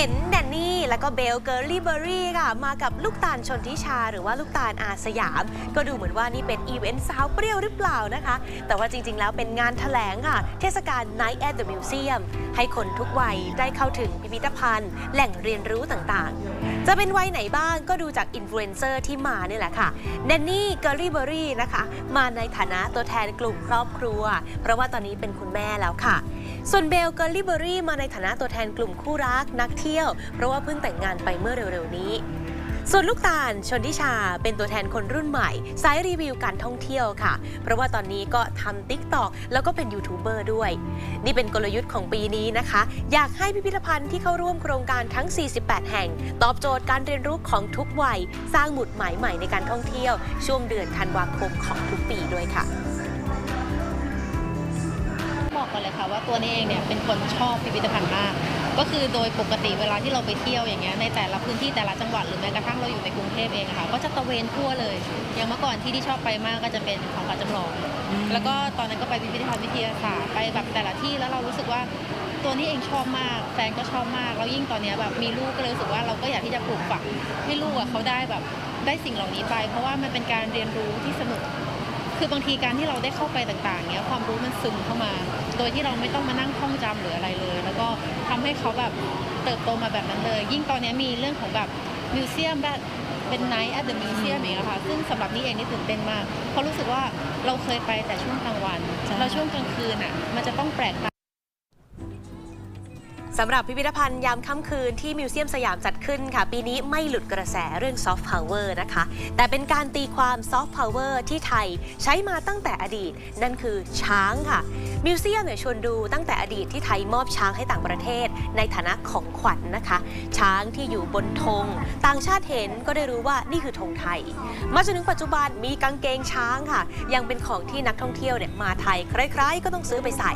ห็นแดนนี่แล้วก็เบลเกอร์ลี่เบอรี่ค่ะ มากับลูกตาลชนทิชา หรือว่าลูกตาลอาสยาม ก็ดูเหมือนว่านี่เป็นอีเวนต์สาวเปรี้ยวหรือเปล่านะคะ แต่ว่าจริง ๆ แล้วเป็นงานแถลงค่ะ เทศกาล Night at the Museum ให้คนทุกวัยได้เข้าถึงพิพิธภัณฑ์ แหล่งเรียนรู้ต่างๆ จะเป็นวัยไหนบ้างก็ดูจากอินฟลูเอนเซอร์ที่มาเนี่ยแหละค่ะแดนนี่เกอร์ลี่เบอรี่นะคะ มาในฐานะตัวแทนกลุ่มครอบครัว เพราะว่าตอนนี้เป็นคุณแม่แล้วค่ะ ส่วนเบลเกอร์ลี่เบอรี่มาในฐานะตัวแทนกลุ่มคู่รักนักเที่ยว เพราะว่าเพิ่งแต่งงานไปเมื่อเร็วๆนี้ ส่วนลูกตาลชนทิชาเป็นตัวแทนคนรุ่นใหม่สายรีวิวการท่องเที่ยวค่ะ เพราะว่าตอนนี้ก็ทำติ๊กตอกแล้วก็เป็นยูทูบเบอร์ด้วย นี่เป็นกลยุทธ์ของปีนี้นะคะ อยากให้พิพิธภัณฑ์ที่เข้าร่วมโครงการทั้ง 48 แห่ง ตอบโจทย์การเรียนรู้ของทุกวัย สร้างหมุดหมายใหม่ในการท่องเที่ยว ช่วงเดือนธันวาคมของทุกปีด้วยค่ะ เลยค่ะว่าตัวนี้เองเนี่ยเป็นคนชอบพิพิธภัณฑ์มาก ก็คือโดยปกติเวลาที่เราไปเที่ยวอย่างเงี้ยในแต่ละพื้นที่แต่ละจังหวัดหรือแม้กระทั่งเราอยู่ในกรุงเทพเองอะค่ะก็จะตระเวนทั่วเลย อย่างเมื่อก่อนที่ที่ชอบไปมากก็จะเป็นของขวัญจำลอง แล้วก็ตอนนั้นก็ไปพิพิธภัณฑ์วิทยาศาสตร์ไปแบบแต่ละที่แล้วเรารู้สึกว่าตัวนี้เองชอบมากแฟนก็ชอบมากแล้วยิ่งตอนเนี้ยแบบมีลูกก็เลยรู้สึกว่าเราก็อยากที่จะปลูกฝังให้ลูกอะเขาได้แบบได้สิ่งเหล่านี้ไป เพราะว่ามันเป็นการเรียนรู้ที่สนุก คือบางทีการที่เราได้เข้าไปต่างๆเนี้ยความรู้มันซึมเข้ามา โดยที่เราไม่ต้องมานั่งท่องจำหรืออะไรเลย แล้วก็ทำให้เขาแบบเติบโตมาแบบนั้นเลย ยิ่งตอนนี้มีเรื่องของแบบมิวเซียมแบบเป็นไนท์ at the museum อย่างเงี้ยค่ะ ซึ่งสำหรับนี่เองนี่ตื่นเต้นมาก เพราะรู้สึกว่าเราเคยไปแต่ช่วงกลางวัน แล้วช่วงกลางคืนอะ มันจะต้องแปลกตา สำหรับพิพิธภัณฑ์ยามค่ำคืนที่มิวเซียมสยามจัดขึ้นค่ะ ปีนี้ไม่หลุดกระแสเรื่องซอฟต์พาวเวอร์นะคะ แต่เป็นการตีความซอฟต์พาวเวอร์ที่ไทยใช้มาตั้งแต่อดีต นั่นคือช้างค่ะ มิวเซียมเนี่ยชวนดูตั้งแต่อดีตที่ไทยมอบช้างให้ต่างประเทศ ในฐานะของขวัญนะคะ ช้างที่อยู่บนธงต่างชาติเห็นก็ได้รู้ว่านี่คือธงไทย มาจนถึงปัจจุบันมีกางเกงช้างค่ะ ยังเป็นของที่นักท่องเที่ยวเนี่ยมาไทยใครๆก็ต้องซื้อไปใส่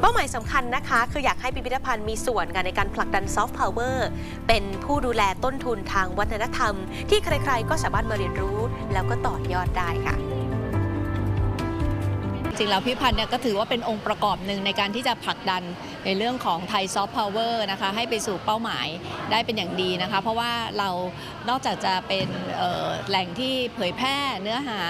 เป้าหมายสำคัญนะคะ คืออยากให้พิพิธภัณฑ์มีส่วนกันในการผลักดันซอฟต์พาวเวอร์เป็นผู้ดูแลต้นทุนทางวัฒนธรรม ที่ใครๆก็สามารถมาเรียนรู้แล้วก็ต่อยอดได้ค่ะ ริง ๆ แล้วพิพิธภัณฑ์เนี่ยก็ถือว่าเป็นองค์ประกอบหนึ่งในการที่จะผลักดันในเรื่องของไทยซอฟต์พาวเวอร์นะคะให้ไปสู่เป้าหมายได้เป็นอย่างดีนะคะ เพราะว่าเรานอกจากจะเป็นแหล่งที่เผยแพร่เนื้อหา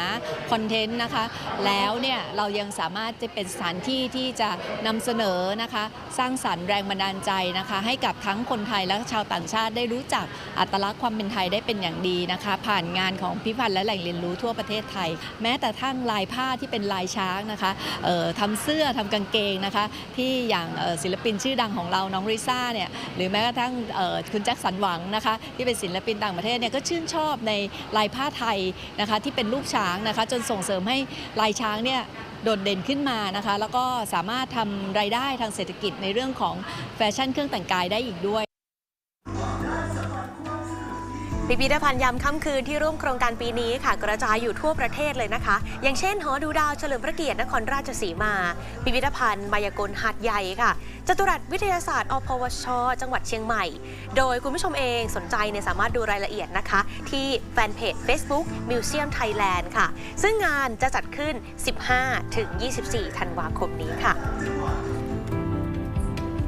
คอนเทนต์นะคะแล้วเนี่ยเรายังสามารถจะเป็นสถานที่ที่จะนำเสนอนะคะสร้างสรรค์แรงบันดาลใจนะคะ ให้กับทั้งคนไทยและชาวต่างชาติได้รู้จักอัตลักษณ์ความเป็นไทยได้เป็นอย่างดีนะคะ ผ่านงานของพิพิธภัณฑ์และแหล่งเรียนรู้ทั่วประเทศไทย แม้แต่ทั้งลายผ้าที่เป็นลายช้างนะคะเอ่อทำเสื้อทำกางเกงนะคะที่อย่างศิลปินชื่อดังของเราน้องริซ่าเนี่ยหรือแม้กระทั่งคุณแจ็คสันหวังนะคะที่เป็นศิลปินต่างประเทศเนี่ยก็ชื่นชอบในลายผ้าไทยนะคะที่เป็นรูปช้างนะคะจนส่งเสริมให้ลายช้างเนี่ยโดดเด่นขึ้นมานะคะ แล้วก็สามารถทำรายได้ทางเศรษฐกิจในเรื่องของแฟชั่นเครื่องแต่งกายได้อีกด้วย พิพิธภัณฑ์ยามค่ำคืนที่ร่วมโครงการปีนี้ค่ะ กระจายอยู่ทั่วประเทศเลยนะคะ อย่างเช่นหอดูดาวเฉลิมพระเกียรตินครราชสีมา พิพิธภัณฑ์มายากลหาดใหญ่ค่ะจตุรัสวิทยาศาสตร์อพวช จังหวัดเชียงใหม่ โดยคุณผู้ชมเองสนใจเนี่ยสามารถดูรายละเอียดนะคะ ที่แฟนเพจ Facebook Museum Thailand ค่ะ ซึ่งงานจะจัดขึ้น 15-24 ธันวาคมนี้ค่ะ